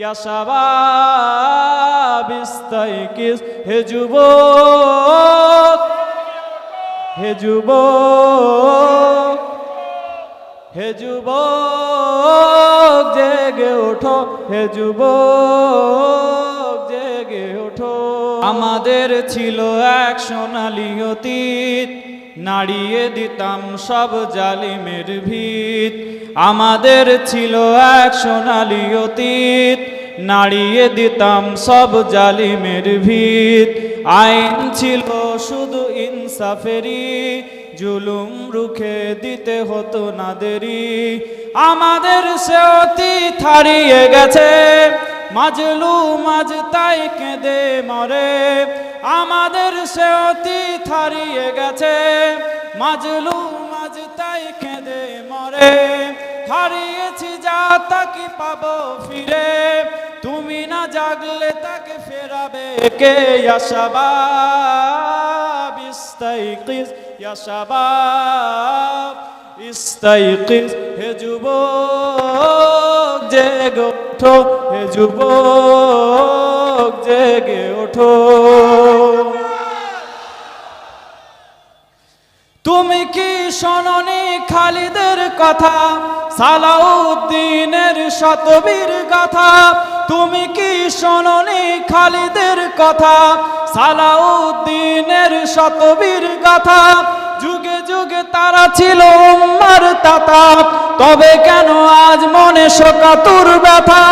ইয়া শাবাব ইস্তাইকিস, হে যুবক হে যুবক হে যুবক, জেগে ওঠো, হে যুবক, জেগে ওঠো। আমাদের ছিল এক সোনালি অতীত। নাড়িয়ে দিতাম সব জালিমের ভিত। আমাদের ছিল এক সোনালি অতীত। নাড়িয়ে দিতাম সব জালিমের ভিত। আইন ছিল শুধু ইনসাফেরি জুলুম রুখে দিতে হতো না দেরি। আমাদের সে অতীত হারিয়ে গেছে। মাজলু মাঝ তাই কেঁদে মরে। আমাদের সে অতীত হারিয়ে গেছে। মাজলু মাঝ তাই কেঁদে মরে। হারিয়েছি যা তাকে পাবো ফিরে। তুমি না জাগলে তাকে ফেরাবে কে? ইয়াশাবাব ইস্তাইকিস ইয়াশাবাব ইস্তাইকিস হে যুবক, জেগে ওঠো, হে যুবক। জেগে ওঠো। তুমি কি শোনি খালিদের কথা? সালাউদ্দিনের শতবীর কথা। তুমি কি শোনি খালিদের কথা? সালাউদ্দিনের শতবীর কথা। যুগে তারা ছিল উম্মার তাতা তবে কেন আজ মনে শোকাতুর ব্যথা?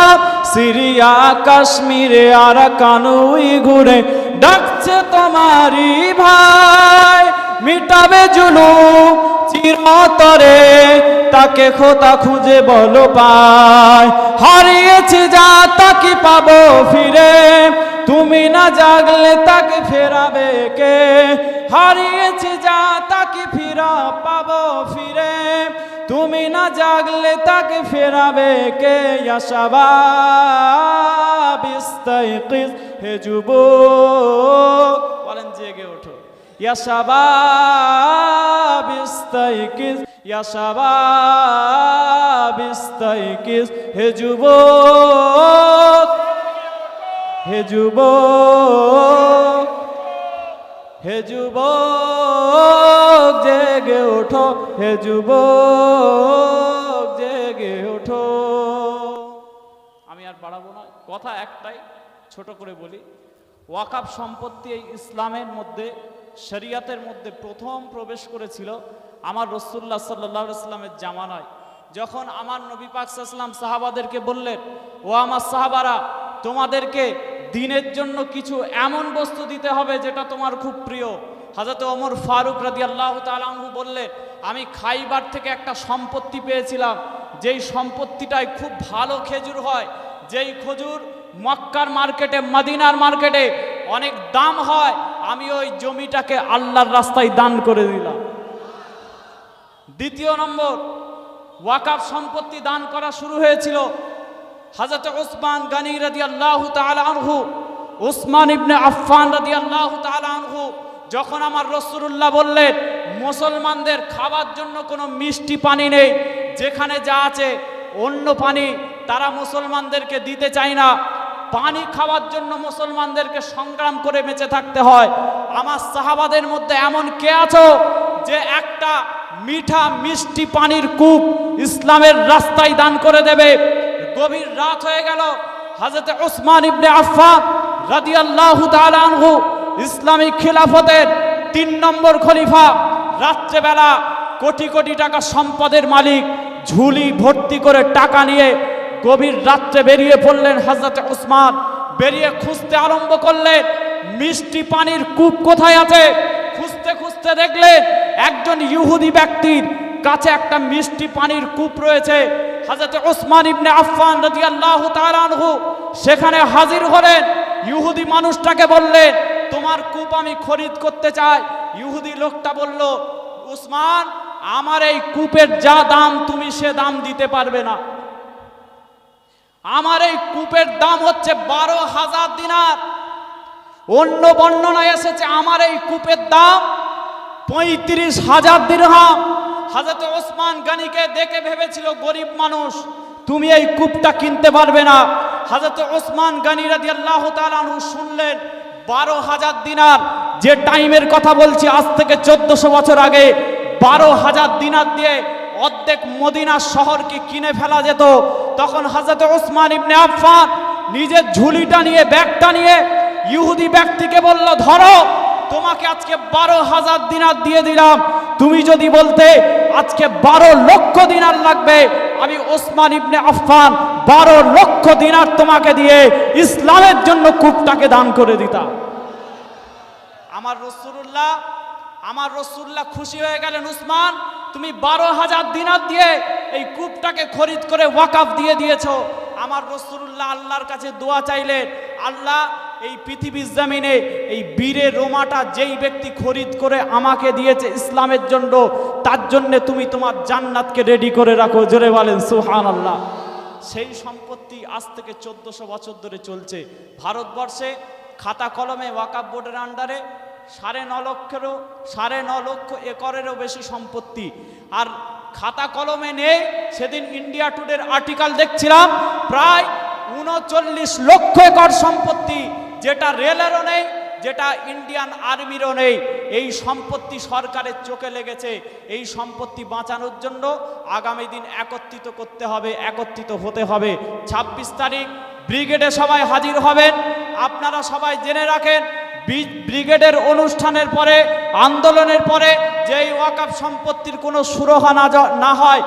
সিরিয়া, কাশ্মীরে আর কানুই ঘুরে ডাকছে তোমারই ভাই। মিটাবে জুলুম চিরতরে, তাকে খোদা খুঁজে বলো পায় হারিয়েছি যা তাকে পাবো ফিরে? তুমি না জাগলে তাকে ফেরাবে কে? হারিয়েছি যা তাকে ফিরা, পাবো ফিরে। তুমি না জাগলে তাকে ফেরাবে কে? ইয়াশাবাব ইস্তাইকিস হে যুবক বলেন, জেগে ওঠো। ইয়া শাবাব ইস্তাইকিস ইয়া শাবাব হে যুবক হে যুবক হে যুবক জেগে ওঠো। হে যুবক জেগে ওঠো। আমি আর বাড়াবো না। কথা একটাই, ছোট করে বলি। ওয়াকাফ সম্পত্তি এই ইসলামের মধ্যে, শরিয়াতের মধ্যে প্রথম প্রবেশ করেছিল আমার রসুল্লাহ সাল্লাহ ইসলামের জামানায়। যখন আমার নবী পাক সাল্লাম সাহাবাদেরকে বললেন, ও আমার সাহাবারা, তোমাদেরকে দিনের জন্য কিছু এমন বস্তু দিতে হবে যেটা তোমার খুব প্রিয়। হাজরত ওমর ফারুক রাদি আল্লাহ তালু বললেন, আমি খাইবার থেকে একটা সম্পত্তি পেয়েছিলাম। যেই সম্পত্তিটায় খুব ভালো খেজুর হয়, যেই খজুর মক্কার মার্কেটে, মদিনার মার্কেটে অনেক দাম হয়, আমি ওই জমিটাকে আল্লাহর রাস্তায় দান করে দিলাম। দ্বিতীয় নম্বর ওয়াকাফ সম্পত্তি দান করা শুরু হয়েছিল। হাজরত ওসমান গানি রাদি আল্লাহ আনহু, ওসমান ইবনে আফফান রাদি আল্লাহ আনহু যখন আমার রসুল্লাহ বললেন, মুসলমানদের খাবার জন্য কোনো মিষ্টি পানি নেই, যেখানে যা আছে, অন্য পানি তারা মুসলমানদেরকে দিতে চায় না। পানি খাওয়ার জন্য মুসলমানদেরকে সংগ্রাম করে বেঁচে থাকতে হয়। আমার সাহাবাদের মধ্যে এমন কে আছো যে একটা মিঠা মিষ্টি পানির কূপ ইসলামের রাস্তায় দান করে দেবে? গভীর রাত হয়ে গেল। হাজরত ওসমান ইবনে আফফান রাদিয়াল্লাহু তাআলা আনহু ইসলামী খিলাফতের তিন নম্বর খলিফা, রাত্রেবেলা কোটি কোটি টাকা সম্পদের মালিক ঝুলি ভর্তি করে টাকা নিয়ে গভীর রাত্রে বেরিয়ে পড়লেন হজরত উসমান। বেরিয়ে খুঁজতে আরম্ভ করলেন, মিষ্টি পানির কূপ কোথায় আছে? খুঁজতে খুঁজতে দেখলেন একজন ইহুদি ব্যক্তির কাছে একটা মিষ্টি পানির কূপ রয়েছে। হজরত ওসমান ইবনে আফফান রাদিয়াল্লাহু তাআলা আনহু সেখানে হাজির হলেন। ইহুদি মানুষটাকে বললেন, তোমার কূপ আমি খরিদ করতে চাই। ইহুদি লোকটা বলল উসমান আমার এই কূপের যা দাম, তুমি সে দাম দিতে পারবে না। আমার এই কূপের দাম হচ্ছে বারো হাজার দিনার। অন্য বর্ণনায় এসেছে, আমার এই কূপের দাম পঁয়ত্রিশ হাজার দিরহাম। হাজরত ওসমান গানিকে দেখে ভেবেছিল গরিব মানুষ, তুমি এই কূপটা কিনতে পারবে না। হাজরত ওসমান গানি রাদি আল্লাহ তালু শুনলেন, বারো হাজার দিনার, যে টাইমের কথা বলছি, আজ থেকে চোদ্দশো বছর আগে, বারো হাজার দিনার দিয়ে অর্ধেক মদিনা শহরকে কিনে ফেলা যেত। তখন হাজরত ওসমান ইবনে আফফান নিজের ঝুলিটা নিয়ে, ব্যাগটা নিয়ে ইহুদি ব্যক্তিকে বলল, ধরো তোমাকে আজকে বারো হাজার দিনার দিয়ে দিলাম। তুমি যদি বলতে, আজকে বারো লক্ষ দিনার লাগবে, আমি ওসমান ইবনে আফফান বারো লক্ষ দিনার তোমাকে দিয়ে ইসলামের জন্য কূপটাকে দান করে দিতাম। আমার রসুল্লাহ আমার রসুল্লাহ খুশি হয়ে গেলেন উসমান তুমি বারো হাজার দিনার দিয়ে এই কূপটাকে খরিদ করে ওয়াকাফ দিয়ে দিয়েছ। আমার রসুল্লাহ আল্লাহর কাছে দোয়া চাইলেন, আল্লাহ এই পৃথিবীর জামিনে এই বীরের রোমাটা যেই ব্যক্তি খরিদ করে আমাকে দিয়েছে ইসলামের জন্য, তার জন্যে তুমি তোমার জান্নাতকে রেডি করে রাখো। জোরে বলেন সুহান আল্লাহ সেই সম্পত্তি আজ থেকে চোদ্দশো বছর ধরে চলছে। ভারতবর্ষে খাতা কলমে ওয়াকাব বোর্ডের আন্ডারে সাড়ে ন লক্ষেরও, সাড়ে ন লক্ষ একরেরও বেশি সম্পত্তি। আর খাতা কলমে নেই, সেদিন ইন্ডিয়া টুডের আর্টিকেল দেখছিলাম, প্রায় উনচল্লিশ লক্ষ একর সম্পত্তি। যেটা রেলেরও নেই, যেটা ইন্ডিয়ান আর্মিরও নেই। এই সম্পত্তি সরকারের চোখে লেগেছে। এই সম্পত্তি বাঁচানোর জন্য আগামী দিন একত্রিত করতে হবে, একত্রিত হতে হবে। ২৬ তারিখ ব্রিগেডে সবাই হাজির হবেন। আপনারা সবাই জেনে রাখেন ব্রিগেডের অনুষ্ঠানের পরে, আন্দোলনের পরে যেই ওয়াকাফ সম্পত্তির কোনো সুরহা না না হয়,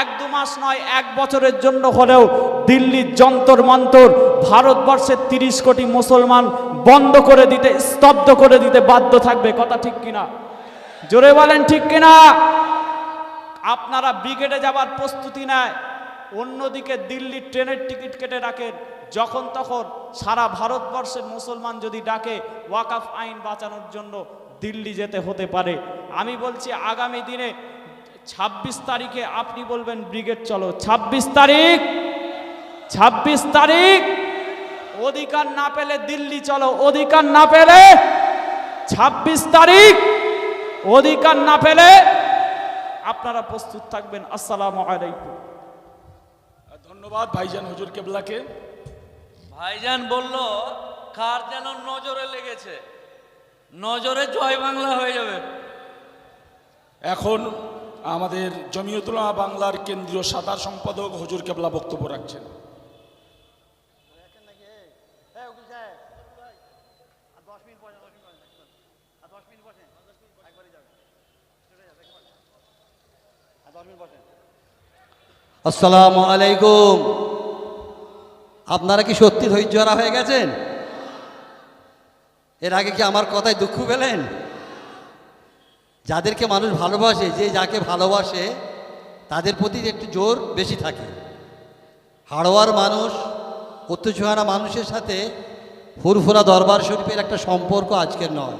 এক দু মাস নয়, এক বছরের জন্য হলেও দিল্লির যন্তর মন্তর ভারতবর্ষের তিরিশ কোটি মুসলমান বন্ধ করে দিতে, স্তব্ধ করে দিতে বাধ্য থাকবে। কথা ঠিক কিনা? জোরে বলেন ঠিক কিনা? আপনারা ব্রিগেডে যাবার প্রস্তুতি নেয়, অন্যদিকে দিল্লির ট্রেনের টিকিট কেটে রাখেন। যখন তখন সারা ভারতবর্ষের মুসলমান যদি ডাকে, ওয়াকাফ আইন বাঁচানোর জন্য দিল্লি যেতে হতে পারে। আমি বলছি, আগামী দিনে ২৬ তারিখে আপনি বলবেন, ব্রিগেড চলো। ২৬ তারিখ ২৬ তারিখ, অধিকার না পেলে দিল্লি চলো। অধিকার না পেলে ২৬ তারিখ, অধিকার না পেলে আপনারা প্রস্তুত থাকবেন। আসসালামু আলাইকুম। ধন্যবাদ ভাইজান হুজুর কেবলাকে। ভাইজান বলল কার যেন নজরে লেগেছে? নজরে জয় বাংলা হয়ে যাবে। এখন আমাদের জমিয়তুল্লাহ বাংলার কেন্দ্রীয় সাধার সম্পাদক হুজুর কেবলা বক্তব্য রাখছেন। আসসালামু আলাইকুম। আপনারা কি সত্যি ধৈর্যহারা হয়ে গেছেন? এর আগে কি আমার কথায় দুঃখ পেলেন? যাদেরকে মানুষ ভালোবাসে, যে যাকে ভালোবাসে, তাদের প্রতি একটু জোর বেশি থাকে। হাড়োয়ার মানুষ অত্যুচহারা মানুষের সাথে ফুরফুরা দরবার শরীফের একটা সম্পর্ক আজকের নয়।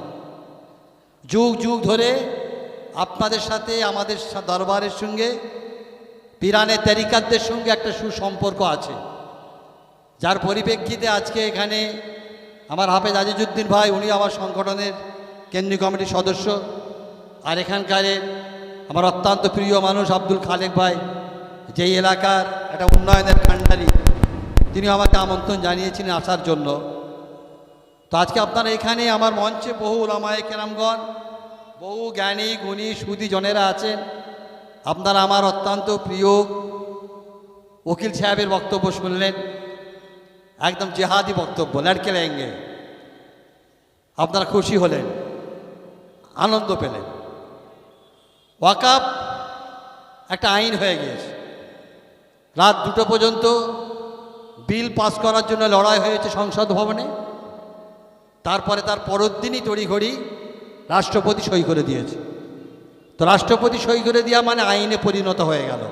যুগ যুগ ধরে আপনাদের সাথে, আমাদের দরবারের সঙ্গে, পিরানের তেরিকাতদের সঙ্গে একটা সুসম্পর্ক আছে। যার পরিপ্রেক্ষিতে আজকে এখানে আমার হাফেজ আজিজুদ্দিন ভাই উনি আমার সংগঠনের কেন্দ্রীয় কমিটির সদস্য। আর এখানকারের আমার অত্যন্ত প্রিয় মানুষ আব্দুল খালেক ভাই, যেই এলাকার একটা উন্নয়নের কাণ্ডারি তিনি আমাকে আমন্ত্রণ জানিয়েছিলেন আসার জন্য। তো আজকে আপনারা এখানে আমার মঞ্চে বহু ওলামায়ে কেরামগণ, বহু জ্ঞানী, গুণী, সুদী জনেরা আছেন। আপনারা আমার অত্যন্ত প্রিয় উকিল সাহেবের বক্তব্য শুনলেন। একদম জেহাদি বক্তব্য লড়কে লেঙ্গে আপনারা খুশি হলেন, আনন্দ পেলেন। ওয়াকাপ একটা আইন হয়ে গিয়েছে। রাত দুটো পর্যন্ত বিল পাস করার জন্য লড়াই হয়েছে সংসদ ভবনে। তারপরে তার পরের দিনই তড়িঘড়ি রাষ্ট্রপতি সই করে দিয়েছে। তো রাষ্ট্রপতি সই করে দেওয়া মানে আইনে পরিণত হয়ে গেল।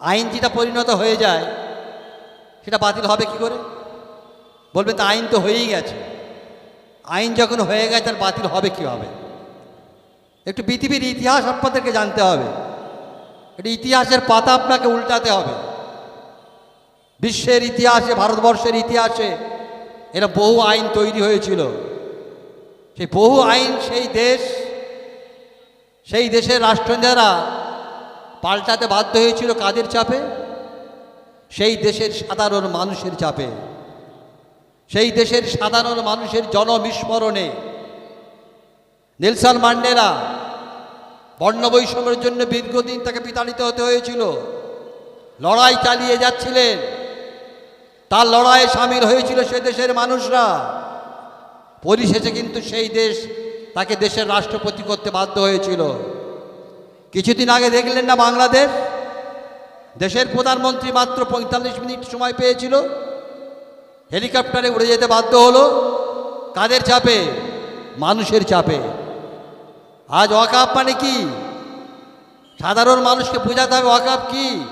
আইন যেটা পরিণত হয়ে যায় সেটা বাতিল হবে কি করে? বলবে তো আইন তো হয়েই গেছে। আইন যখন হয়ে গেছে, তার বাতিল হবে কি হবে একটু পৃথিবীর ইতিহাস আপনাদেরকে জানতে হবে। এটা ইতিহাসের পাতা আপনাকে উল্টাতে হবে। বিশ্বের ইতিহাসে, ভারতবর্ষের ইতিহাসে এরা বহু আইন তৈরি হয়েছিল। সেই বহু আইন সেই দেশ, সেই দেশের রাষ্ট্রনেতারা পাল্টাতে বাধ্য হয়েছিল কাদের চাপে? সেই দেশের সাধারণ মানুষের চাপে, সেই দেশের সাধারণ মানুষের জনবিস্মরণে নেলসন মান্ডেলা বর্ণবৈষম্যের জন্য দীর্ঘদিন তাকে বিতাড়িত হতে হয়েছিল। লড়াই চালিয়ে যাচ্ছিলেন। তার লড়াইয়ে সামিল হয়েছিল সে দেশের মানুষরা। পরিশেষে কিন্তু সেই দেশ তাকে দেশের রাষ্ট্রপতি করতে বাধ্য হয়েছিল। কিছুদিন আগে দেখলেন না বাংলাদেশ? দেশের প্রধানমন্ত্রী মাত্র পঁয়তাল্লিশ মিনিট সময় পেয়েছিল। হেলিকপ্টারে উড়ে যেতে বাধ্য হলো। কাদের চাপে? মানুষের চাপে। আজ ওয়াকাপ মানে কি? সাধারণ মানুষকে বোঝাতে হবে ওয়াকাপ কি?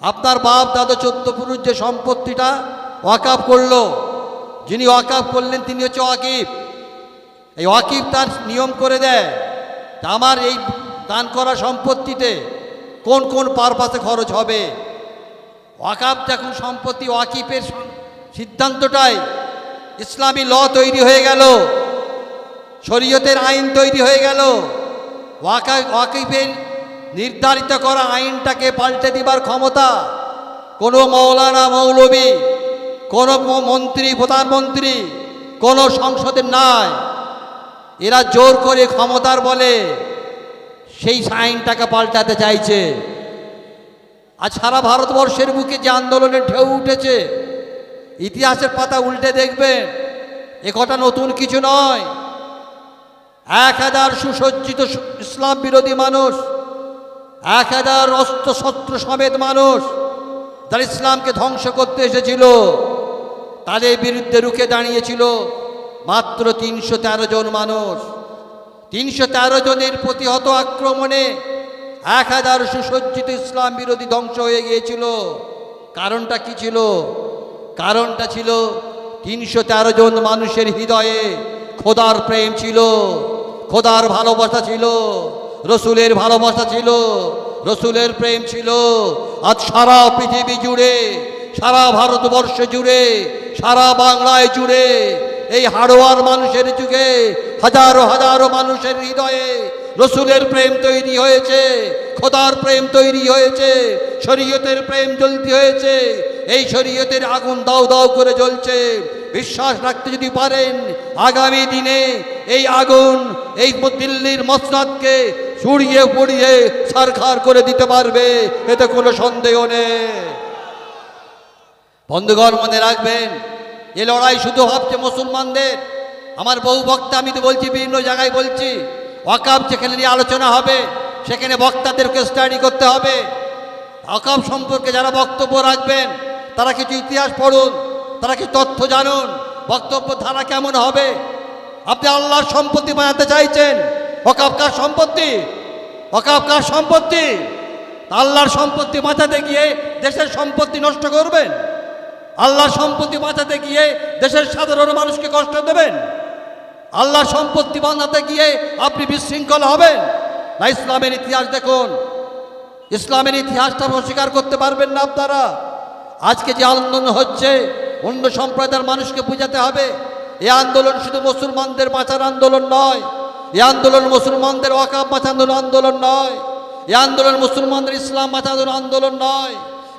আপনার বাপ, দাদা, চোদ্দ পুরুষ যে সম্পত্তিটা ওয়াকাপ করল, যিনি ওয়াকাপ করলেন তিনি হচ্ছে ওয়াকিব এই ওয়াকিব তার নিয়ম করে দেয়। আমার এই দান করা সম্পত্তিতে কোন কোন পারপাসে খরচ হবে? ওয়াকাব যখন সম্পত্তি ওয়াকিফের সিদ্ধান্তটাই। ইসলামী ল তৈরি হয়ে গেল। শরীয়তের আইন তৈরি হয়ে গেল। ওয়াকা, ওয়াকিফের নির্ধারিত করা আইনটাকে পাল্টে দিবার ক্ষমতা কোনো মৌলানা মৌলবী, কোনো মন্ত্রী, প্রধানমন্ত্রী, কোনো সংসদের নাই। এরা জোর করে ক্ষমতার বলে সেই সাইনটাকে পাল্টাতে চাইছে। আজ সারা ভারতবর্ষের বুকে যে আন্দোলনের ঢেউ উঠেছে, ইতিহাসের পাতা উল্টে দেখবেন এ কথা নতুন কিছু নয়। এক হাজার সুসজ্জিত ইসলাম বিরোধী মানুষ, এক হাজার অস্ত্র শস্ত্র সমেত মানুষ যারা ইসলামকে ধ্বংস করতে এসেছিল। তাদের বিরুদ্ধে রুখে দাঁড়িয়েছিল মাত্র তিনশো তেরো জন মানুষ। তিনশো তেরো জনের প্রতিহত আক্রমণে এক হাজার সুসজ্জিত ইসলাম বিরোধী ধ্বংস হয়ে গিয়েছিল। কারণটা কি ছিল? কারণটা ছিল তিনশো তেরো জন মানুষের হৃদয়ে খোদার প্রেম ছিল, খোদার ভালোবাসা ছিল, রসুলের ভালোবাসা ছিল, রসুলের প্রেম ছিল। আজ সারা পৃথিবী জুড়ে, সারা ভারতবর্ষ জুড়ে, সারা বাংলায় জুড়ে এই হাড়োয়ার মানুষের যুগে হাজারো হাজারো মানুষের হৃদয়ে রসুলের প্রেম তৈরি হয়েছে, খোদার প্রেম তৈরি হয়েছে, শরীয়তের প্রেম জ্বলতে হয়েছে, এই শরীয়তের আগুন দাও দাও করে জ্বলছে। বিশ্বাস রাখতে যদি পারেন, আগামী দিনে এই আগুন এই দিল্লির মসনাদকে ছুড়িয়ে পুড়িয়ে সারখার করে দিতে পারবে, এতে কোনো সন্দেহ নেই। বন্ধুগণ মনে রাখবেন এ লড়াই শুধু ভাবছে মুসলমানদের। আমার বহু বক্তা আমি তো বলছি, বিভিন্ন জায়গায় বলছি ওয়াকাব যেখানে নিয়ে আলোচনা হবে, সেখানে বক্তাদেরকে স্টাডি করতে হবে। ওয়াকাব সম্পর্কে যারা বক্তব্য রাখবেন, তারা কিছু ইতিহাস পড়ুন, তারা কিছু তথ্য জানুন, বক্তব্য ধারা কেমন হবে? আপনি আল্লাহর সম্পত্তি বানাতে চাইছেন ওয়াকাব কার সম্পত্তি? ওয়াকাব কার সম্পত্তি? আল্লাহর সম্পত্তি বাঁচাতে গিয়ে দেশের সম্পত্তি নষ্ট করবেন? আল্লাহর সম্পত্তি বাঁচাতে গিয়ে দেশের সাধারণ মানুষকে কষ্ট দেবেন। আল্লাহর সম্পত্তি বাঁচাতে গিয়ে আপনি বিশৃঙ্খল হবেন। না, ইসলামের ইতিহাস দেখুন। ইসলামের ইতিহাসটা অস্বীকার করতে পারবেন না আপনারা। আজকে যে আন্দোলন হচ্ছে, অন্য সম্প্রদায়ের মানুষকে বোঝাতে হবে এই আন্দোলন শুধু মুসলমানদের বাঁচার আন্দোলন নয় এই আন্দোলন মুসলমানদের ওয়াকাব বাঁচানোর আন্দোলন নয়, এ আন্দোলন মুসলমানদের ইসলাম বাঁচানোর আন্দোলন নয়,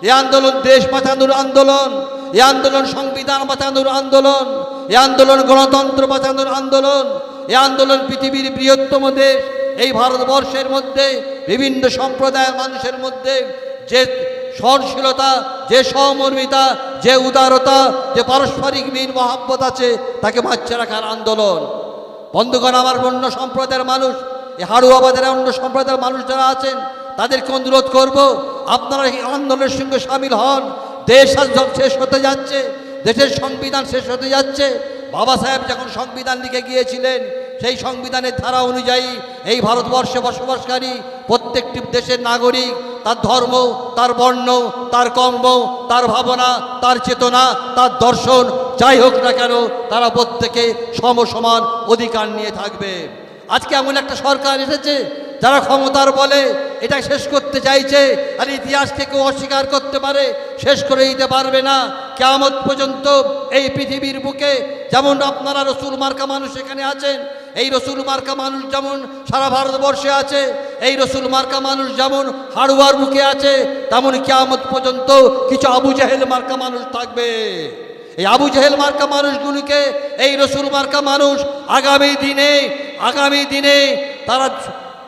এ আন্দোলন দেশ বাঁচানোর আন্দোলন এই আন্দোলন সংবিধান বাঁচানোর আন্দোলন, এই আন্দোলন গণতন্ত্র বাঁচানোর আন্দোলন, এই আন্দোলন পৃথিবীর বৃহত্তম দেশ, এই ভারতবর্ষের মধ্যে, বিভিন্ন সম্প্রদায়ের মানুষের মধ্যে যে সহনশীলতা, যে সহমর্মিতা, যে উদারতা, যে পারস্পরিক মিল, মহাব্বত আছে, তাকে বাঁচিয়ে রাখার আন্দোলন। বন্ধুগণ, আমার অন্য সম্প্রদায়ের মানুষ, এই হাড়ুয়াবাদের অন্য সম্প্রদায়ের মানুষ যারা আছেন, তাদেরকে অনুরোধ করব, আপনারা এই আন্দোলনের সঙ্গে সামিল হন দেশ শেষ হতে যাচ্ছে, দেশের সংবিধান শেষ হতে যাচ্ছে। বাবা সাহেব যখন সংবিধান লিখে গিয়েছিলেন, সেই সংবিধানের ধারা অনুযায়ী এই ভারতবর্ষে বসবাসকারী প্রত্যেকটি দেশের নাগরিক, তার ধর্ম, তার বর্ণ, তার কর্ম, তার ভাবনা, তার চেতনা, তার দর্শন, যাই হোক না কেন, তারা প্রত্যেকে সমসমান অধিকার নিয়ে থাকবে। আজকে এমন একটা সরকার এসেছে যারা ক্ষমতার বলে এটা শেষ করতে চাইছে আর ইতিহাসকে কেউ অস্বীকার করতে পারে, শেষ করে দিতে পারবে না। কেমন পর্যন্ত এই পৃথিবীর বুকে যেমন আপনারা রসুল মার্কা মানুষ এখানে আছেন, এই রসুল মার্কা মানুষ যেমন সারা ভারতবর্ষে আছে, এই রসুল মার্কা মানুষ যেমন হাড়ুয়ার মুখে আছে, তেমন কেয়ামত পর্যন্ত কিছু আবু জাহেল মার্কা মানুষ থাকবে। এই আবু জাহেল মার্কা মানুষগুলিকে, এই রসুল মার্কা মানুষ আগামী দিনে আগামী দিনে তারা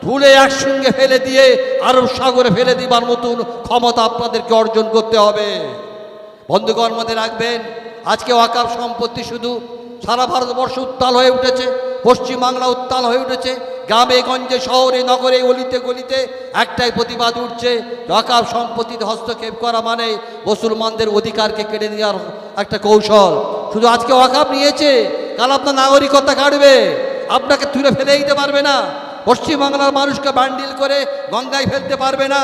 ধুলে একসঙ্গে ফেলে দিয়ে আরব সাগরে ফেলে দিবার মতন ক্ষমতা আপনাদেরকে অর্জন করতে হবে। বন্ধুগণ মধ্যে রাখবেন, আজকে ওয়াকাব সম্পত্তি শুধু সারা ভারতবর্ষ উত্তাল হয়ে উঠেছে, পশ্চিমবাংলা উত্তাল হয়ে উঠেছে, গ্রামে, গঞ্জে, শহরে, নগরে, অলিতে, গলিতে একটাই প্রতিবাদ উঠছে, ওয়াকাব সম্পত্তিতে হস্তক্ষেপ করা মানে মুসলমানদের অধিকারকে কেড়ে নেওয়ার একটা কৌশল। শুধু আজকে ওয়াকাব নিয়েছে, কাল আপনার নাগরিকতা কাটবে, আপনাকে তুলে ফেলে দিতে পারবে না। পশ্চিমবাংলার মানুষকে বান্ডিল করে গঙ্গায় ফেলতে পারবে না।